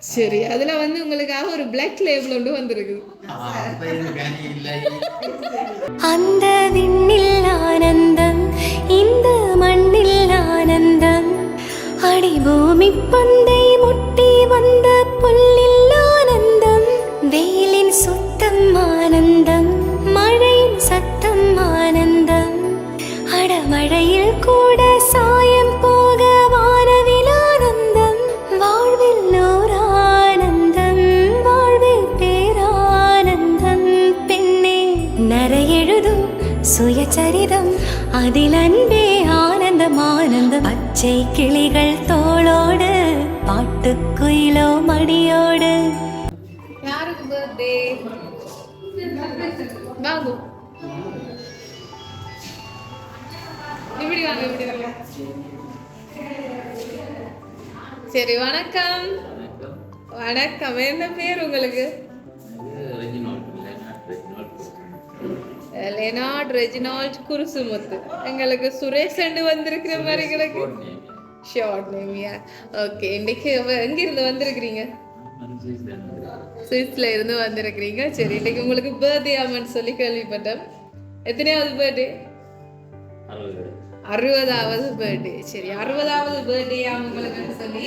சரி அதுல வந்து உங்களுக்காக ஒரு பிளாக் லேபிள் ஒன்று இல்லை. அந்த விண்ணில் ஆனந்தம் இந்த மண்ணில் ஆனந்தம். அடி பூமி பந்தை முட்டி வந்த புல்லில் நரையெழுதும் சுயச்சரிதம் அதில் அன்பே ஆனந்தம் ஆனந்தம். பச்சை கிளிகள் தோளோடு பாட்டுக்குயிலோ மடியோடு. யாருக்கு பர்த்டே வாங்க. இப்படி வாங்க இப்படி வாங்க. சரி வணக்கம். வணக்கம். என்ன பேர் உங்களுக்கு? Leonard Reginald Kurusumuthu. எங்களுக்கு சுரேஷ் அண்டு வந்திருக்கிற மாதிரி எங்களுக்கு ஷார்ட் நேமியா ஓகே இன்னைக்கு எங்கிருந்து வந்திருக்கிறீங்க? சுவிஸ்ல இருந்து வந்திருக்கிறீங்க. சரி இன்னைக்கு உங்களுக்கு பர்த்டே ஆமான்னு சொல்லி கேள்விப்பட்டேன் எத்தனையாவது பர்த்டே அறுபதாவது பர்த்டே சரி அறுபதாவது பர்த்டே உங்களுக்கு சொல்லி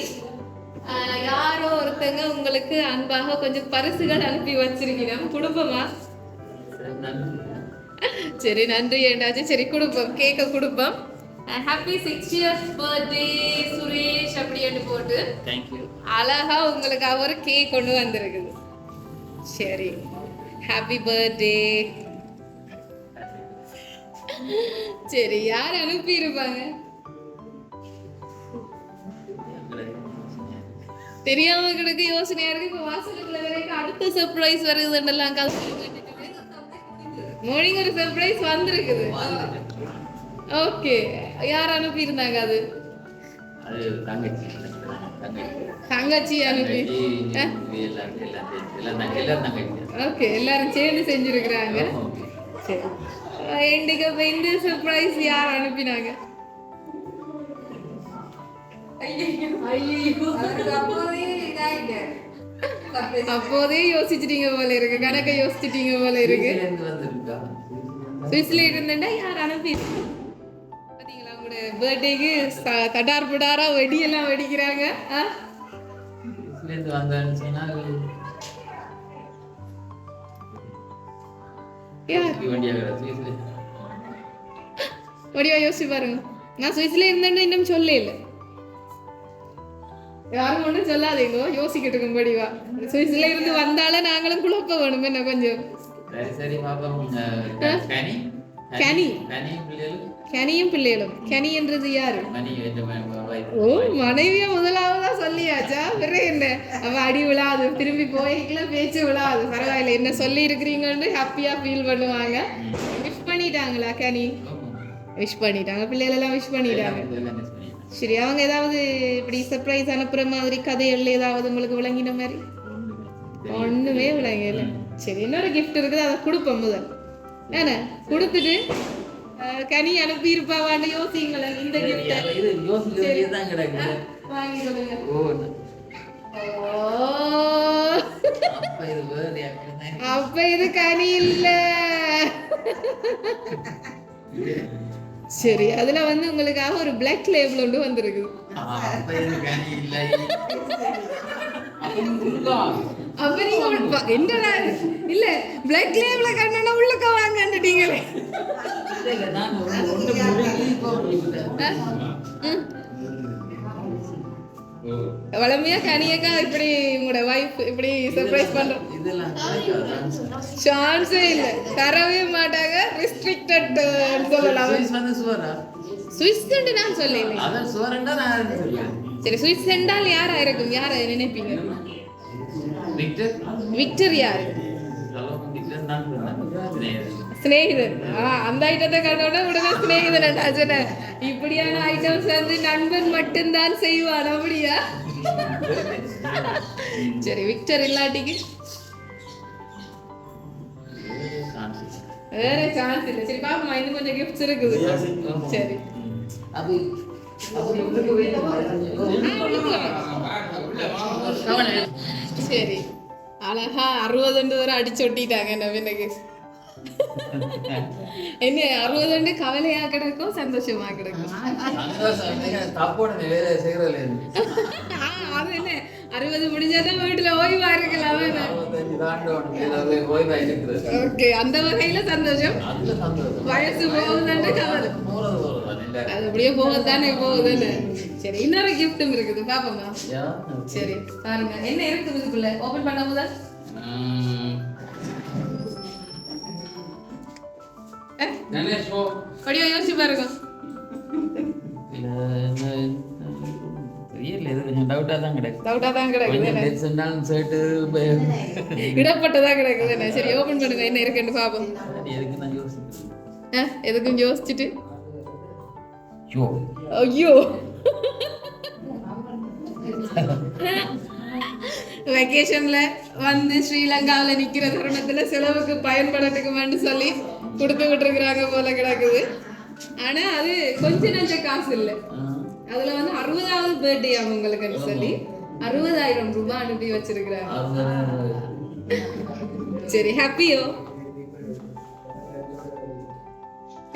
யாரோ ஒருத்தங்க உங்களுக்கு அன்பாக கொஞ்சம் பரிசுகள் அனுப்பி வச்சிருக்கிறோம். குடும்பமா? சரி நன்றி ஏண்டாச்சு சரி குடும்பம் கேக்க குடும்பம். Happy six years birthday Suresh அப்படின்னு போட்டு தேங்க்யூ அழகா உங்களுக்கு ஒரு கேக் கொண்டு வந்திருக்குது. சரி ஹாப்பி பர்த்டே சரி யார் அனுப்பி இருப்பாங்க தெரியாம கிடக்கு யோசனையா இருக்கு. இப்ப வாசலுக்குள்ள வரைக்கும் அடுத்த சர்ப்ரைஸ் வருதுன்னெல்லாம் மார்னிங் ஒரு சர்ப்ரைஸ் வந்திருக்குது. ஓகே யார் அனுப்பி இருந்தாங்க அது அது தங்கச்சி. அனுப்பி. ஓகே எல்லாரும் சேர்ந்து செஞ்சிருக்கிறாங்க. சரி. இன்னைக்கு அப்ப இந்த சர்ப்ரைஸ் யார் அனுப்பினாங்க? அப்போதே யோசிச்சிட்டீங்க போல இருக்கு. கணக்க யோசிச்சிட்டீங்க போல இருக்கு. சுவிஸ்ல இருந்தேன்னா யார் அனுப்பி? பாத்தீங்களா உங்களோட பர்த்டேக்கு தட்டார் புடாரா வெடிக்கிறாங்க. யார்? வண்டியாக கிடச்சி வடிவா யோசிச்சு பாருங்க. நான் சுவிஸ்ல இருந்தேன்னு இன்னும் சொல்ல இல்லை. யாரும் ஒன்றும் சொல்லாதீங்க யோசிக்கிட்டு இருக்கும் வடிவா சுவிஸ்ல இருந்து வந்தாலே நாங்களும் குழப்ப வேணும் என்ன கொஞ்சம். சரி சரி பாப்போம் அஹ், கனி? கனியும் பிள்ளைகளும். கனி என்றது யாரு. ஓ மனைவிய முதலாவதா சொல்லியாச்சா? வேற என்ன? அவ அடி விழாது திரும்பி போய்க்கல பேச்சு விழாது. பரவாயில்ல என்ன சொல்லி இருக்கிறீங்கன்னு ஹாப்பியா ஃபீல் பண்ணுவாங்க. விஷ் பண்ணிட்டாங்களா கனி? விஷ் பண்ணிட்டாங்க பிள்ளைகள் எல்லாம் விஷ் பண்ணிட்டாங்க. சரி அவங்க ஏதாவது இப்படி சர்ப்ரைஸ் அனுப்புற மாதிரி கதைகள் ஏதாவது உங்களுக்கு விளங்கின மாதிரி ஒண்ணுமே விளங்கல சரி இன்னொரு gift இருக்குது அதை கொடுப்போம் முதல் ஏன்னா கொடுத்துட்டு கனி அனுப்பி இருப்பாவான்னு யோசிங்களேன் இந்த கிஃப்ட். வாங்கி சொல்லுங்க அப்ப இது கனி இல்ல சரி அதுல வந்து உங்களுக்காக ஒரு பிளாக் லேபிள் ஒன்று வந்திருக்குது அப்ப நீங்க என்னடா? இல்ல பிளாக் லேபிள கண்ணனா உள்ளக்க வாங்கன்னுட்டீங்களே. வளமையா கனியக்கா இப்படி உங்களோட வைஃப் இப்படி சர்ப்ரைஸ் பண்றோம்? சான்ஸே இல்ல. தரவே மாட்டாங்க. ரெஸ்ட்ரிக்டட் சொல்லலாம். சுவிஸ் வந்து நான் சொல்லுவேன். சரி சுவிஸ் என்றால் யாரா இருக்கும்? யாரை நினைப்பீங்க? விக்டர்? விக்டர் யாரு? ஆ அந்த ஐட்டத்தை கண்டோட உடனே சிநேகிதன் ஆச்சுன இப்படியான ஐட்டம்ஸ் வந்து நண்பன் மட்டும்தான் செய்வான் அப்படியா சரி விக்டர் இல்லாட்டிக்கு. வேற சான்ஸ் இல்லை சரி பாப்போமா இன்னும் கொஞ்சம் கிஃப்ட்ஸ் இருக்குது சரி சரி அழகா அறுபதுண்டு வரை அடிச்சு ஒட்டிட்டாங்க நவீனுக்கு என்ன அறுபதுண்டு கவலையா கிடக்கும் சந்தோஷமா கிடக்கும் அது என்ன அறுபது முடிஞ்சாதான் வீட்டுல ஓய்வா இருக்கலாம் ஓகே அந்த வகையில சந்தோஷம் வயசு போகுதுன்னு கவலை அது அப்படியே போகுதானே போகுதுன்னு சரி இன்னொரு கிஃப்ட்டும் இருக்குது பாப்போமா சரி பாருங்க என்ன இருக்குது இதுக்குள்ள ஓபன் பண்ண படியோ யோசிச்சு பாருங்க. தெரியல இது கொஞ்சம் டவுட்டாக தான் கிடக்கு. டவுட்டா தான்? ட்ரெஸ் இருந்தாலும் ஷர்ட்டு இடப்பட்டதா கிடக்குது என்ன சரி ஓபன் பண்ணுங்க என்ன இருக்குன்னு பாப்போம். எதுக்கு நான் யோசிக்கிறேன் ஆ, எதுக்கும் யோசிச்சுட்டு? ஐயோ. வெக்கேஷன்ல வந்து ஸ்ரீலங்காவில் நிக்கிற தருணத்துல செலவுக்கு பயன்படட்டுக்குமான்னு சொல்லி கொடுத்து விட்டுருக்குறாங்க போல கிடக்குது. ஆனா அது கொஞ்ச நஞ்ச காசு இல்லை அதுல வந்து அறுபதாவது பர்த்டே அவங்களுக்குன்னு சொல்லி அறுபதாயிரம் ரூபாய் அனுப்பி வச்சிருக்கிறாங்க. சரி ஹாப்பியோ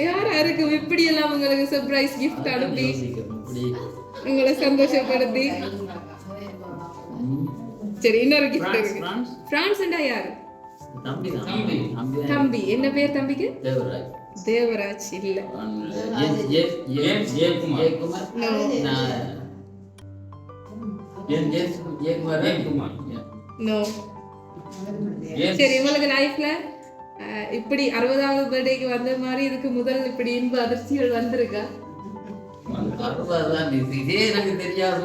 யார் யாருக்கு இப்படி எல்லாம் உங்களுக்கு சர்ப்ரைஸ் கிஃப்ட் அனுப்பி? உங்களை சந்தோஷப்படுத்தி? சரி இன்னொரு கிஃப்ட் இருக்கு. பிரான்ஸ்? பிரான்ஸ்ண்டா யாரு? தம்பி தான். தம்பி. தம்பி தம்பி. என்ன பேர் தம்பிக்கு? தேவராஜ். தேவராஜ் இல்ல. நோ சரி உங்களுக்கு லைஃப்ல இப்படி அறுபதாவது பர்த்டேக்கு வந்த மாதிரி இதுக்கு முதல் இப்படி இன்ப அதிர்ச்சிகள் வந்திருக்கா? அறுபதுதான் இது இதே எனக்கு தெரியாது.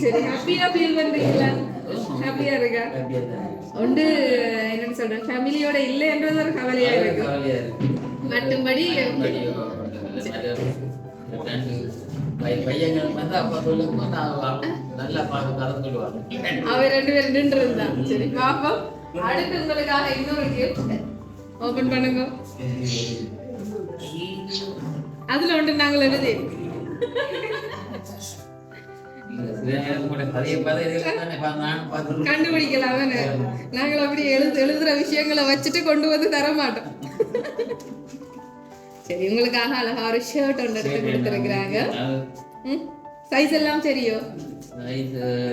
சரி ஹாப்பியா ஃபீல் பண்றீங்களா ஹாப்பியா இருக்கா ஒன்று என்னன்னு சொல்றேன் ஃபேமிலியோட இல்லைன்றது ஒரு கவலையா இருக்கு மட்டும்படி அவர் ரெண்டு பேரும் நின்று சரி பாப்போம் அடுத்து உங்களுக்காக இன்னொரு கிஃப்ட் ஓபன் பண்ணுங்க அதுல ஒன்று நாங்கள் எழுதி. கண்டுபிடிக்கலாம் நாங்கள் அப்படி எழுது எழுதுற விஷயங்களை வச்சுட்டு கொண்டு வந்து தர மாட்டோம் சரி உங்களுக்காக அழகா ஒரு ஷர்ட் ஒன்று எடுத்து கொடுத்துருக்குறாங்க. சைஸ் எல்லாம் சரியோ?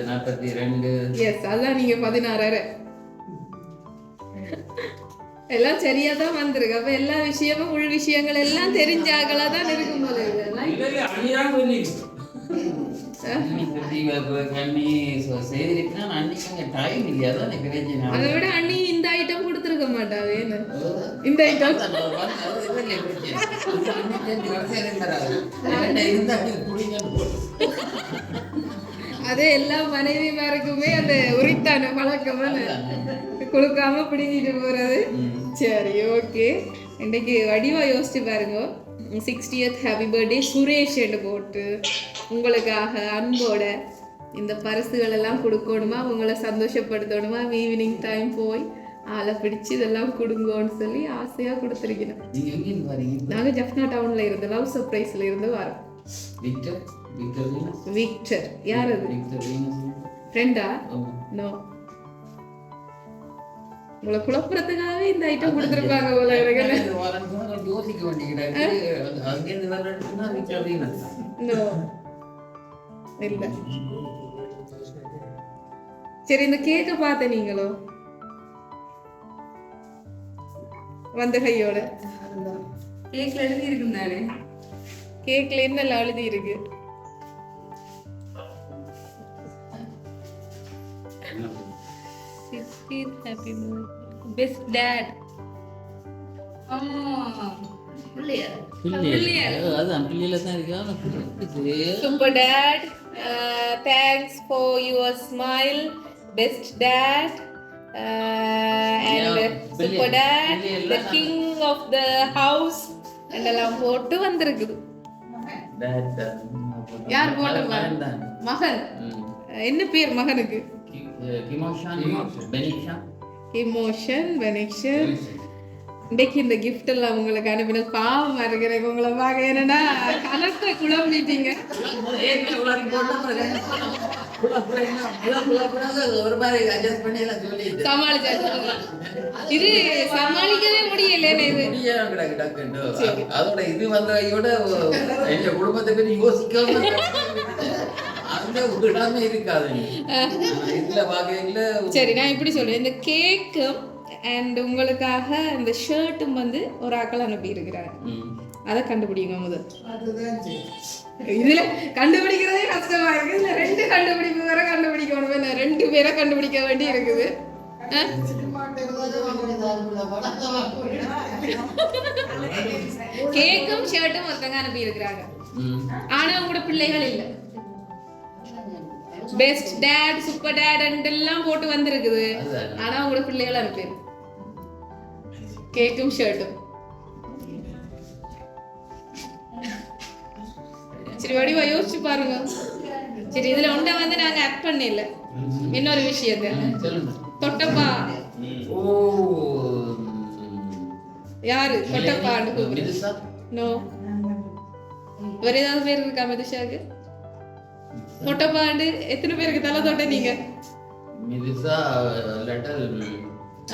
நாற்பத்தி ரெண்டு. எஸ் அதான் நீங்க பதினாறாயிரம் எல்லாம் சரியா தான் வந்திருக்கு. அப்ப எல்லா விஷயமும் உள் விஷயங்கள் எல்லாம் தெரிஞ்சாங்களா தான் இருக்கும் போல அதை விட அண்ணி இந்த ஐட்டம் கொடுத்துருக்க மாட்டாவே இந்த ஐட்டம் அது எல்லா மனைவிமாருக்குமே அந்த உரித்தான பழக்கம் கொடுக்காம பிடிங்கிட்டு போறது. சரி ஓகே. இன்னைக்கு வடிவா யோசிச்சு பாருங்க. சிக்ஸ்டியத் ஹாப்பி பர்த்டே சுரேஷ்ன்னு போட்டு உங்களுக்காக அன்போட இந்த பரிசுகள் எல்லாம் கொடுக்கணுமா? உங்களை சந்தோஷப்படுத்தணுமா? ஈவினிங் டைம் போய் ஆளை பிடிச்சு இதெல்லாம் கொடுங்கோன்னு சொல்லி ஆசையாக கொடுத்துருக்கணும். நாங்கள் ஜஃப்னா டவுன்ல இருந்து லவ் சர்ப்ரைஸ்ல இருந்து வரோம். விக்டர்? விக்டர் யார் அது? ஃப்ரெண்டா. நோ உங்களை குழப்பறதுக்காகவே இந்த ஐட்டம் கொடுத்துருப்பாங்க போல எனக்கு யோசிக்க இல்ல. சரி இந்த கேக்க பார்த்த நீங்களோ? வந்த கையோட. கேக்ல எழுதி இருக்கும் தானே கேக்ல என்னெல்லாம் எழுதி இருக்கு best dad dad, uh, for your smile, best dad, uh, and Yeah, super brilliant. dad, Brilliant. the king of the house, and எல்லாம் போட்டு வந்திருக்குது. யார் மகன். Uh, என்ன பேர் மகனுக்கு கிமோஷான் பெனிஷா இமோஷன் வெனிக்ஷன் இன்றைக்கு இந்த gift எல்லாம் உங்களுக்கு அனுப்பின பாவமா இருக்கு எனக்கு உங்களை பார்க்க. என்னன்னா கலத்தை குழம்பிட்டீங்க இது சமாளிக்கவே முடியல இது. முடியாது கிடக்கு டக்குன்னு. அதோட இது வந்த கையோட எங்க குடும்பத்தை பத்தி யோசிக்காம அந்த விடாம இருக்காது நீ. இதுல பாக்கையில சரி நான் இப்படி சொல்றேன். இந்த கேக்கும் அண்ட் உங்களுக்காக இந்த ஷர்ட்டும் வந்து ஒரு ஆக்கள் அனுப்பி இருக்கிறாங்க அதை கண்டுபிடிங்க முதல். இதுல கண்டுபிடிக்கிறதே கஷ்டமா இருக்கு. இதுல ரெண்டு கண்டுபிடிப்பு வேற கண்டுபிடிக்கணும். ரெண்டு பேரை கண்டுபிடிக்க வேண்டி இருக்குது? கேக்கும் ஷர்ட்டும் ஒருத்தங்க அனுப்பி இருக்கிறாங்க. ஆனா உங்களோட பிள்ளைகள் இல்ல. பெஸ்ட் டேட் சூப்பர் டேட் எல்லாம் போட்டு வந்திருக்குது. ஆனா உங்களோட பிள்ளைகள் அனுப்பி கேக்கும் ஷர்ட்டும். சரி வடிவா யோசிச்சு பாருங்க. சரி இதுல ஒன்றை வந்து நாங்க ஆட் பண்ணல இன்னொரு விஷயத்த. தொட்டப்பா. ஓ யாரு? மிதுசா? நோ வேற ஏதாவது பேர் இருக்கா மதுஷாக்கு தொட்டப்பாண்டு எத்தனை பேருக்கு தலை தொட்ட நீங்க? மிதுசா லெட்டர்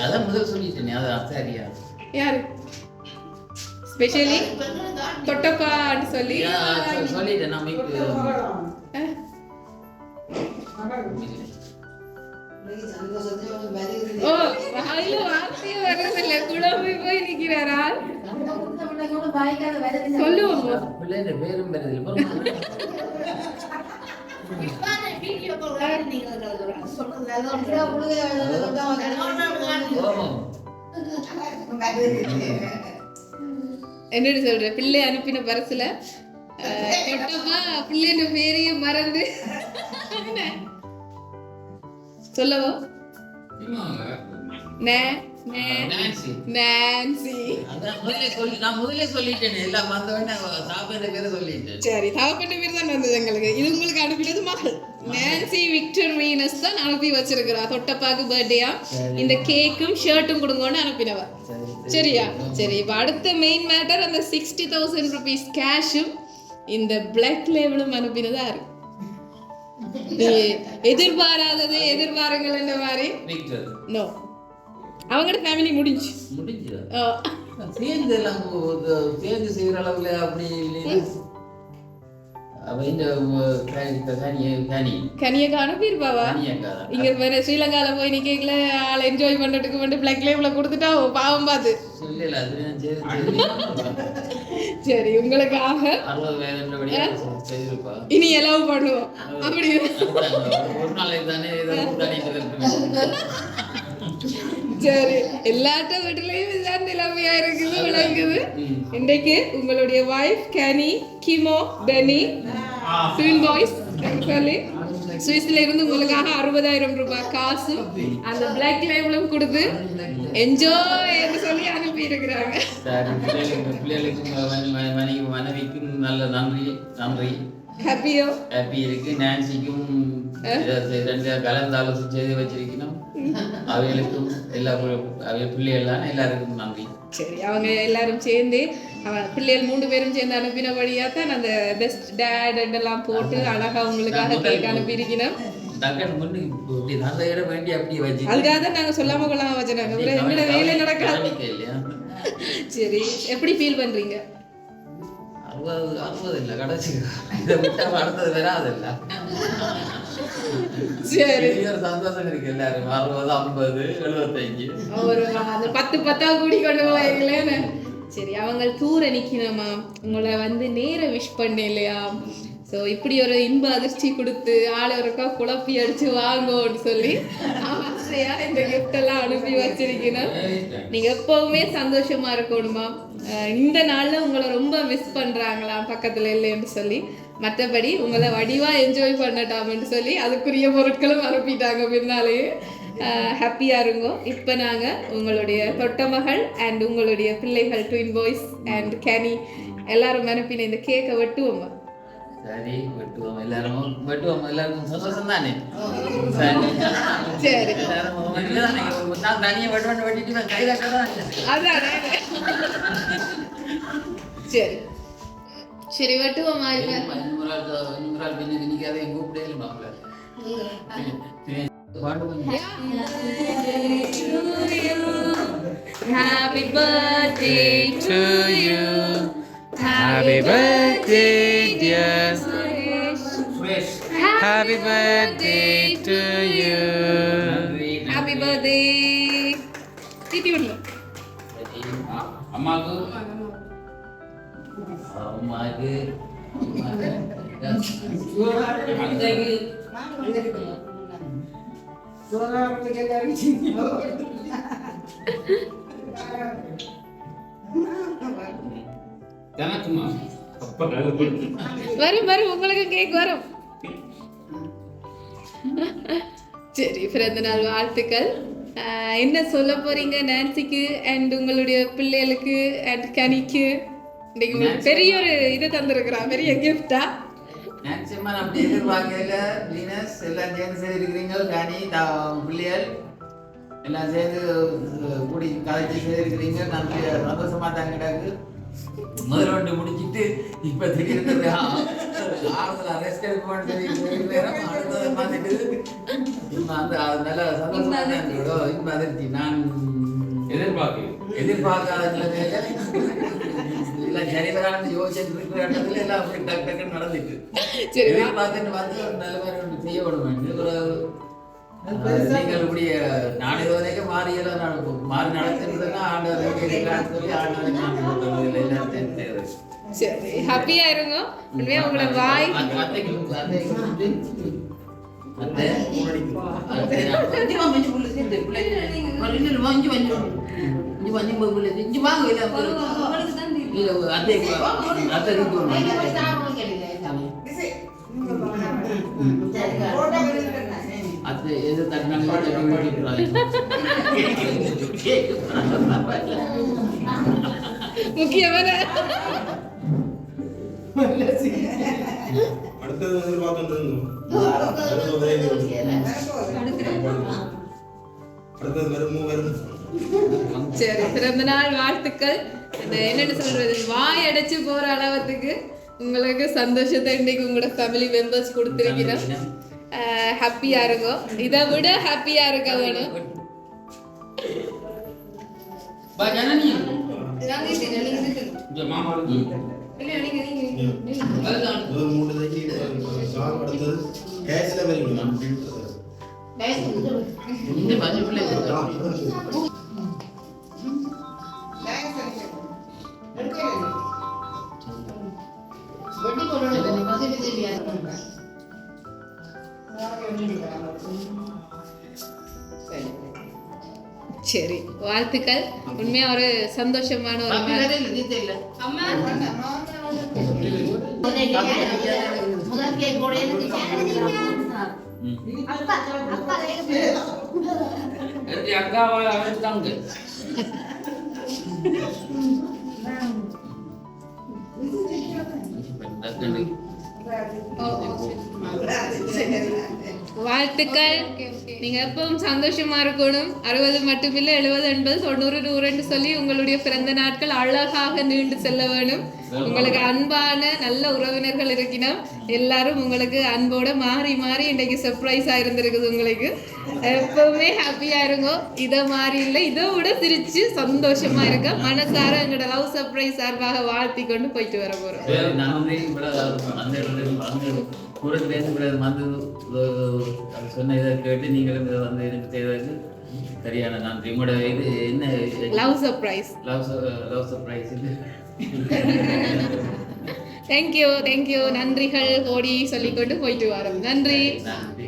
அதான் முதல் சொல்லிட்டேனே அதான் சரியா. யாரு? ஸ்பெஷலி? தொட்டப்பான்னு சொல்லி. சொல்லிட்டேன் ஓ வாயில வார்த்தையே வர்றதில்ல. குழம்பு போய் நிக்கிறாரா? சொல்லுவோம். பிள்ளைங்க பேரும் பெறதில்லை. என்னடி சொல்ற? பிள்ளை அனுப்பின பரிசுல பிள்ளைன்ற பேரையும் மறந்து? சொல்லவோ? சரி தவப்பட்ட பேர் தான் வந்தது எங்களுக்கு. இது உங்களுக்கு அனுப்பினது மகள். நான்சி விக்டர் வீனஸ் தான் அனுப்பி வச்சிருக்கிறா. தொட்டப்பாக்கு பர்த்டேயா இந்த கேக்கும் ஷர்ட்டும் கொடுங்கன்னு அனுப்பினவ. சரியா? சரி இப்போ அடுத்த மெயின் மேட்டர் அந்த சிக்ஸ்டி தௌசண்ட் ருபீஸ் கேஷும் இந்த பிளாக் லேபிளும் அனுப்பினது நீ எதிர்பாராதது எதிர்பாருங்கள் மாதிரி? விக்டர் நோ அவங்களோட ஃபேமிலி முடிஞ்சு முடிஞ்சதா? ஆ, சேர்ந்து எல்லாம் சேர்ந்து செய்யற அளவுல அப்படி கனியக்கா அனுப்பியிருப்பாவா கனியக்கா தான் இங்க வேற ஸ்ரீலங்கால போய் நிக்கல ஆள் என்ஜாய் பண்றதுக்கு வந்து பிளாக் லேபிள கொடுத்துட்டா பாவம் பார்த்து சரி உங்களுக்காக இனி எலவு பண்ணுவோம். அப்படி. சரி எல்லாட்ட வீட்டுலயும் இதுதான் நிலைமையா இருக்குது விளங்குது இன்றைக்கு உங்களுடைய வைஃப் கேனி கிமோ பெனி ட்வின் பாய்ஸ் சொல்லி சுவிஸ்ல இருந்து உங்களுக்காக அறுபதாயிரம் ரூபாய் காசும் அந்த பிளாக் லேபிளும் கொடுத்து என்ஜாய் என்று சொல்லி அனுப்பி இருக்கிறாங்க மனைவிக்கும் நல்ல நன்றி நன்றி ஹாப்பியோ ஹாப்பி இருக்கு. நான்சிக்கும் கலந்து ஆலோசனை செய்து வச்சிருக்கணும்? அவைகளுக்கும் எல்லா பு- அவை பிள்ளைகள் தான் எல்லாருக்கும் நன்றி. சரி அவங்க எல்லாரும் சேர்ந்து பிள்ளைகள் மூணு பேரும் சேர்ந்து அனுப்பினபடியா தான் அந்த பெஸ்ட் டேட் எல்லாம் போட்டு அழகா உங்களுக்காக கேக் அனுப்பியிருக்கணும் அதுக்காக தான் நாங்க சொல்லாம கொள்ளாம அப்புறம் எங்களோட வேலை நடக்காது. சரி எப்படி ஃபீல் பண்றீங்க? அறுபது அறுபது இல்லை கடைசி. இதை விட்டா அடுத்தது வராதில்ல. சரி. ஒரு சந்தோஷம் இருக்கு எல்லாரும். அறுபது ஐம்பது எழுபத்தஞ்சு ஒரு பத்து பத்தா கூடி கொண்டு போவாங்களேன்னு. சரி அவங்க தூர நிக்கணுமா? உங்களை வந்து நேர விஷ் பண்ண இல்லையா ஸோ இப்படி ஒரு இன்ப அதிர்ச்சி கொடுத்து ஆள் ஒருக்கா குழப்பி அடிச்சு வாங்கோன்னு சொல்லி ஆசையா இந்த கிஃப்ட் எல்லாம் அனுப்பி வச்சிருக்கணும் நீங்க எப்பவுமே சந்தோஷமா இருக்கணுமா? இந்த நாள்ல உங்களை ரொம்ப மிஸ் பண்றாங்களாம் பக்கத்துல இல்லைன்னு சொல்லி. மற்றபடி உங்களை வடிவா என்ஜாய் பண்ணட்டாமன்னு சொல்லி அதுக்குரிய பொருட்களும் அனுப்பிட்டாங்க பின்னாலேயே. ஹாப்பியாக இருங்கோ. இப்போ நாங்கள் உங்களுடைய தொட்ட மகள் அண்ட் உங்களுடைய பிள்ளைகள் ட்வின் பாய்ஸ் அண்ட் கேனி எல்லாரும் அனுப்பின இந்த கேக்கை வெட்டுவோமா? சரி வெட்டுவோம் எல்லாரும் வெட்டுவோம் எல்லாருக்கும் சந்தோஷம் தானே சரி சரி எல்லாரும் முகமதுல தானே நான் தனியாக வெட்டுவேன் வெட்டிட்டு நான் கையில் தான் அதானே சரி சரி வெட்டுவோமா இப்ப இன்னொரு ஆள் இன்னொரு ஆள் பின்னுக்கு நிற்காத என் கூப்பிடே மாப்பிள்ள பாடுவோம் Happy birthday to you. Happy birthday, birthday to you. Happy birthday தீட்டி விடலாம் அம்மாவுக்கு அம்மாவுக்கு அத்தைக்கு எனக்குமா அப்பா வரும் வரும் உங்களுக்கு கேக் வரும் சரி பிறந்த நாள் வாழ்த்துக்கள் என்ன சொல்ல போறீங்க நான்சிக்கு அண்ட் உங்களுடைய பிள்ளைகளுக்கு அண்ட் கனிக்கு? இன்னைக்கு உங்களுக்கு பெரிய ஒரு இது தந்திருக்கிறான் பெரிய கிஃப்டா மேக்சிமம் அப்படி எதிர்பார்க்கல. வீனஸ் எல்லாம் சேர்ந்து செய்திருக்கிறீங்க. கனி தா பிள்ளைகள் எல்லாம் சேர்ந்து கூடி கதைச்சு செய்திருக்கிறீங்க. நன்றி சந்தோஷமா தான் கிடக்கு. முதல் ஒன்று முடிச்சிட்டு இப்ப திடீர்னு ஆறுதல் அரெஸ்ட் எடுப்போம்னு சொல்லி நேரம் அடுத்தது பார்த்துட்டு இப்ப அந்த அது நல்ல சந்தோஷமா இப்ப அதிர்ச்சி நான் எதிர்பார்க்கிறேன் எதிர்பார்க்காத நிலைமையில இல்ல. சரிவரான யோசிச்சு இருக்கிற இடத்துல எல்லாம் அப்படி டக்கு டக்குன்னு நடந்துட்டு. சரி, வா. எதிர்பார்த்துட்டு வந்து ஒரு நல்ல மாதிரி ஒன்று செய்ய விடுவேன் ஒரு அஹ், நீங்கள் இப்படி நாடு வரைக்கும் மாறியெல்லாம் நடக்கும். மாறி நடத்துறதுன்னா ஆண்டவர் கேட்கலான்னு சொல்லி ஆண்டவர் ஞாபகம் கொடுத்தது இல்லை எல்லாரும் சேர்ந்து செய்யறது. சரி ஹாப்பியா இருங்க உண்மையா உங்களை வாய் அத்தை இஞ்சி வாங்க, இஞ்சி புள்ள சேர்ந்து, பிள்ளை. இல்ல, இல்ல, வா, இஞ்சி வா, இஞ்சி வா. இஞ்சி வா, இஞ்சி வா, புள்ள. இஞ்சி வாங்க, இல்ல, இல்ல, அத்தை அத்தை இஞ்சி வாங்க. அது எது தட்டினாலும் தட்டி ஓடிக்கிறாங்க. முக்கியமான அடுத்தது எதிர்பார்த்துட்டு இருந்தோம் அடுத்தது சரி பிறந்த நாள் வாழ்த்துக்கள் இந்த என்னன்னு சொல்றது வாய் அடைச்சு போற அளவுக்கு உங்களுக்கு சந்தோஷத்தை இன்னைக்கு உங்களோட ஃபேமிலி மெம்பர்ஸ் கொடுத்துருக்கிறோம் ஹாப்பியா இருக்கும் இதை விட ஹாப்பியா இருக்க வேணும் பா, ஜனனி. இந்த மாமாவுக்கு. அதுதான். முதல் மூணு தைக்கு சார் அடுத்தது கேஸில் வரைக்கும் இந்த பச்சை பிள்ளை சரி. வாழ்த்துக்கள். உண்மையா ஒரு சந்தோஷமான ஒரு அக்காவை எடுத்தாங்க. வாழ்த்துக்கள் நீங்க எப்பவும் சந்தோஷமா இருக்கணும் அறுபது மட்டுமில்லை எழுபது எண்பது தொண்ணூறு நூறுன்னு சொல்லி உங்களுடைய பிறந்த நாட்கள் அழகாக நீண்டு செல்ல வேணும் உங்களுக்கு அன்பான நல்ல உறவினர்கள் இருக்கணும் எல்லாரும் உங்களுக்கு அன்போட மாறி மாறி இன்னைக்கு சர்ப்ரைஸா இருந்திருக்குது உங்களுக்கு. எப்பவுமே ஹாப்பியா இருங்கோ. இதை மாறி இல்லை. இதை விட சிரிச்சு சந்தோஷமா இருக்க மனசார எங்களோட லவ் சர்ப்ரைஸ் சார்பாக வாழ்த்தி கொண்டு போயிட்டு வர போறோம். சரி, நான் வந்து சொன்ன இதை கேட்டு நீங்களும் இதை வந்து எனக்கு செய்ததுக்கு சரியான நன்றி. உங்களோட இது என்ன? Love surprise love love surprise இது. தேங்க்யூ தேங்க்யூ நன்றிகள் ஓடி சொல்லிக்கொண்டு போயிட்டு வரோம். நன்றி. நன்றி.